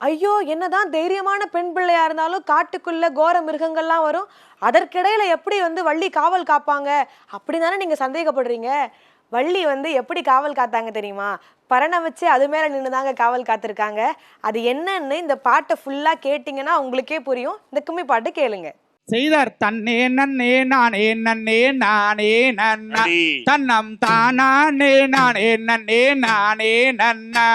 ஐயோ என்னதான் தைரியமான பெண் பிள்ளையா இருந்தாலும் காட்டுக்குள்ள கோர மிருகங்கள்லாம் வரும். அதற்கிடையில எப்படி வந்து வள்ளி காவல் காப்பாங்க? அப்படிதானே நீங்க சந்தேகப்படுறீங்க? வள்ளி வந்து எப்படி காவல் காத்தாங்க தெரியுமா? பரணை வச்சு அது மேல நின்னுதாங்க காவல் காத்திருக்காங்க. அது என்னன்னு இந்த பாட்டை ஃபுல்லா கேட்டிங்கன்னா உங்களுக்கே புரியும். இந்த கும்மி பாட்டு கேளுங்க. செய்தார். தன்னே நன்னே நானே நன்னே நானே நன்னா. தன்னம் தானானே நானே நன்னே நானே நன்னா.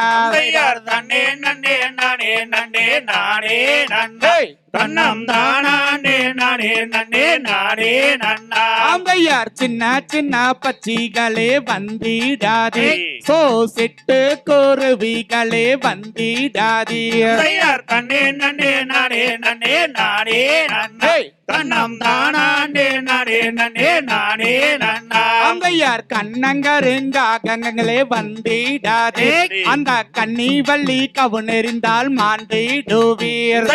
தன்னே நன்னே நானே நன்னே நானே நன்னா. தன்னம் தானானே நானே நன்னே நானே நன்னா. ஆந்தையார் சின்ன சின்ன பச்சிகளே வந்திடாதே. சோ சிட்டு குருவிகளே வந்திடாதீர் தந்தையார் தன்னே நன்னே நானே நன்னே நானே நன்னா. தன்னம் தானானே நானே நன்னே நானே நன்னா. ஆந்தையார் கண்ணங்கருங்காகங்களே வந்திடாதே. அந்த கன்னி வள்ளி கவுனெறிந்தால் மாண்டிடுவீர்.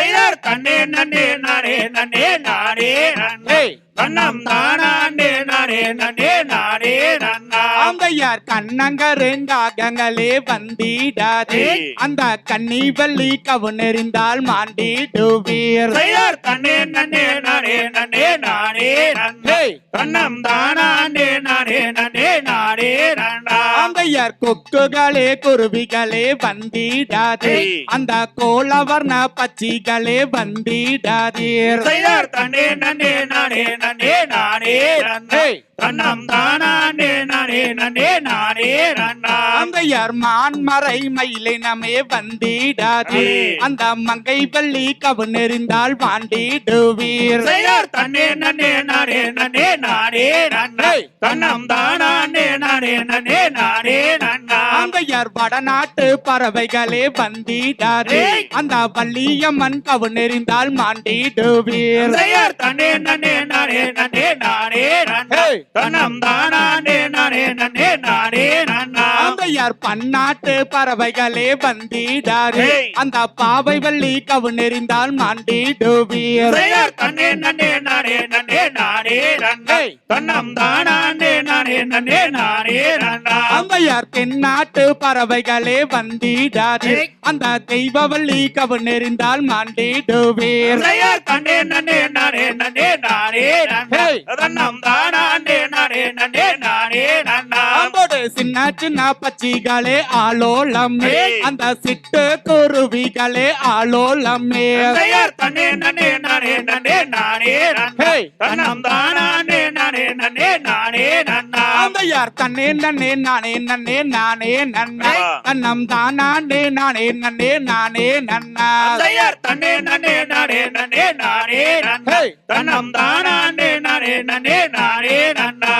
தன்னே நன்னே நானே நன்னே நானே நன்னா. தன்னம் தானானே நானே நன்னே நானே நன்னா. ஆந்தையார் கண்ணங்கருங்காகங்களே வந்திடாதே. அந்த கன்னி வள்ளி கவுனெறிந்தால் மாண்டிடுவீர். தயார் தன்னே நன்னே நானே நன்னே நானே நன்னே. தன்னம் தானானே நானே நன்னே நானே நன்னா. ஆந்தையார் கொக்குகளே குருவிகளே வந்திடாதே. அந்த கோலவர்ண பச்சிகளே வந்திடாதீர் தன்னே நன்னே நானே நன்னே நானே தன்னம் தானானே நானே நன்னே நானே நன்னா ஆந்தையார் மான்மறை மயிலினமே வந்திடாதே ஏய். அந்த மங்கை வள்ளி கவுனெறிந்தால் மாண்டிடுவீர் தயார் தன்னே நன்னே நானே நன்னே நானே நன்னே. தன்னம் தானானே நானே நன்னே நானே நன்னா ஆந்தையார் வடநாட்டு பறவைகளே வந்திடாதே ஏய். அந்த வள்ளியம்மன் கவுனெறிந்தால் மாண்டிடுவீர் தன்னே நன்னே நானே நன்னே நானே நன்னா. தன்னம் தானானே நானே நன்னே ஆந்தையார் பன்னாட்டு பறவைகளே வந்திடாதே ஏய். அந்த பாவை வள்ளி கவுனெறிந்தால் மாண்டிடுவீர் தன்னே நன்னே நானே நன்னே நானே ஏய். தன்னம் தானானே நானே நன்னே நானே நன்னா ஆந்தையார் தென்னாட்டு பறவைகளே வந்திடாதே ஏய். அந்த தெய்வவள்ளி கவுனெறிந்தால் மாண்டிடுவீர் தன்னே நன்னே நானே நன்னே நானே ஏய். தன்னம் தானானே நானே நன்னே நானே அம்போடு சின்ன சின்ன பச்சிகளே ஆலோலமே. அந்த சிட்டு குருவிகளே ஆலோலமே தன்னே நன்னே நானே நன்னே நானே. தன்னம் தானானே நானே நன்னே நானே நன்னா ஆந்தையார் தன்னே நன்னே நானே நன்னே நானே நன்னா. தன்னம் தானாண்டே நானே நன்னே நானே நன்னா தயார் தன்னே நன்னே நானே நன்னே நானே நன்னா. தன்னம் தானானே நானே நன்னே நானே நன்னா